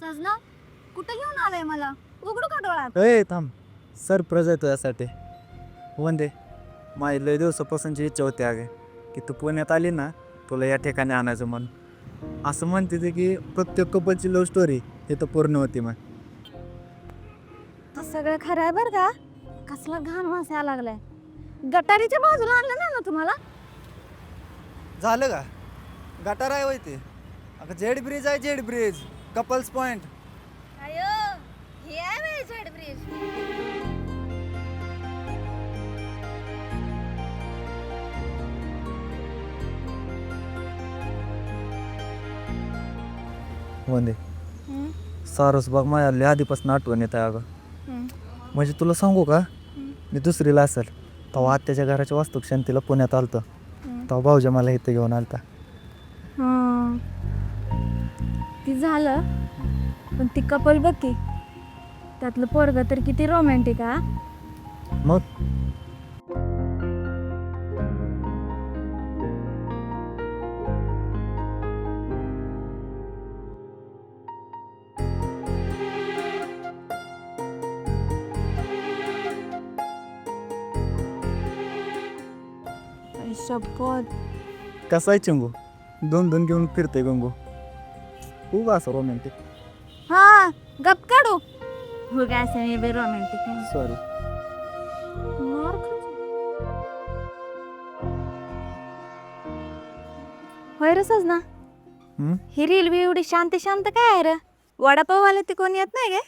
सजना कुठे घेऊन आलाय मला? उघडू का डोळ्यात? ए थांब. सरप्राईज आहे तुझ्यासाठी. वंदे माझी लय दिवसापासूनची इच्छा होती अगे की तू पुण्यात आली ना तुला या ठिकाणी आणायचं म्हणून. असं म्हणते ते की प्रत्येक कपलची लव्ह स्टोरी हे तर पूर्ण होती मग. सगळं खरं आहे बरं का? कसला घाण वास यायला लागलाय. गटारीच्या बाजूला आणलं ना ना तुम्हाला? झालं का? गटार आहे होय ते. अगं जेड ब्रिज आहे जेड ब्रिज. Couples point. अयो हे आहे झेड ब्रिज. वंदे. सारस बाग माझ्या लय आधीपासून आठवण येत आहे अगं. म्हणजे तुला सांगू का? मी दुसरीला असेल तेव्हा आत्याच्या घराच्या वास्तूक शांतीला पुण्यात आलतं. तेव्हा भाऊजा मला इथं घेऊन आलता. ती झालं? पण ती कपल बघ की त्यातलं पोरग तर किती रोमॅन्टिक हा? मग? शपथ. कसा आहे चिंगू? दोन दोन घेऊन फिरते गंगू. खूप असं रोमॅन्टिक हा गप काढू. हो काय असं मी बी रोमॅन्टिक सॉरी. होय रे सजना. ही रील बी एवढी शांत शांत काय आहे रे? वडापाववाले ते कोणी येत नाही गे?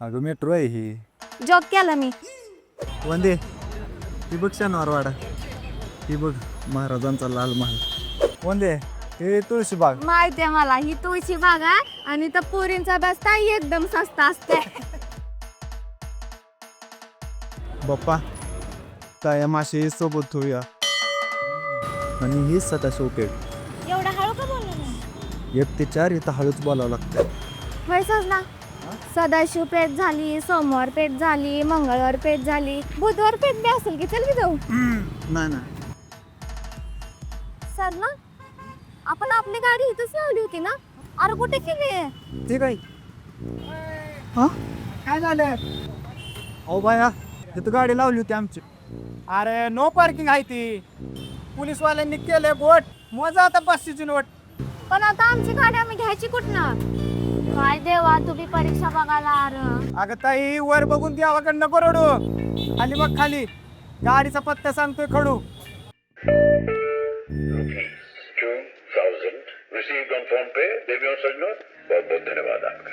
अगं मेट्रो आहे ही. जॉब केला मी. वंदे. ती बघ शनिवार वाडा ती बघ महाराजांचा लाल महाल. वंदे. हे तुळशी बाग. माहिती आहे मला ही तुळशी बाग आहे आणि त्या पोरींचा बसता एकदम सस्ता असते. बाप्पा काय माशी सोबत ठेवूया. आणि ही सदाशिव पेठ. एवढा हळू का बोलला एक ते चार इथं हळूच बोलावं लागतं. होय सजना सदाशिव पेठ झाली सोमवार पेठ झाली मंगळवार पेठ झाली. बुधवार पेठ बी असेल की चल की जाऊ. नाही ना सजना आपण आपली गाडी इथंच लावली होती ना? अरे कुठे केली ठीक आहे हा? काय झालं? अहो बाया तिथं गाडी लावली होती आमची. अरे नो पार्किंग आहे ती. पोलीसवाल्यांनी केलंय बोट मोजा आता पाचशेची नोट. पण आता आमची गाडी आम्ही घ्यायची कुठनं? काय देवा तुम्ही परीक्षा बघायला अरे अगं ताई वर बघून देवाकडे नको रडू? खाली बघ खाली. गाडीचा पत्ता सांगतोय खडू. Thousand received on phone pay देवी सजनो बहुत बहुत धन्यवाद आपका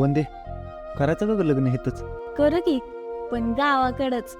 वंदे करायचं का गं लग्न इथंच करू की पण गावाकडच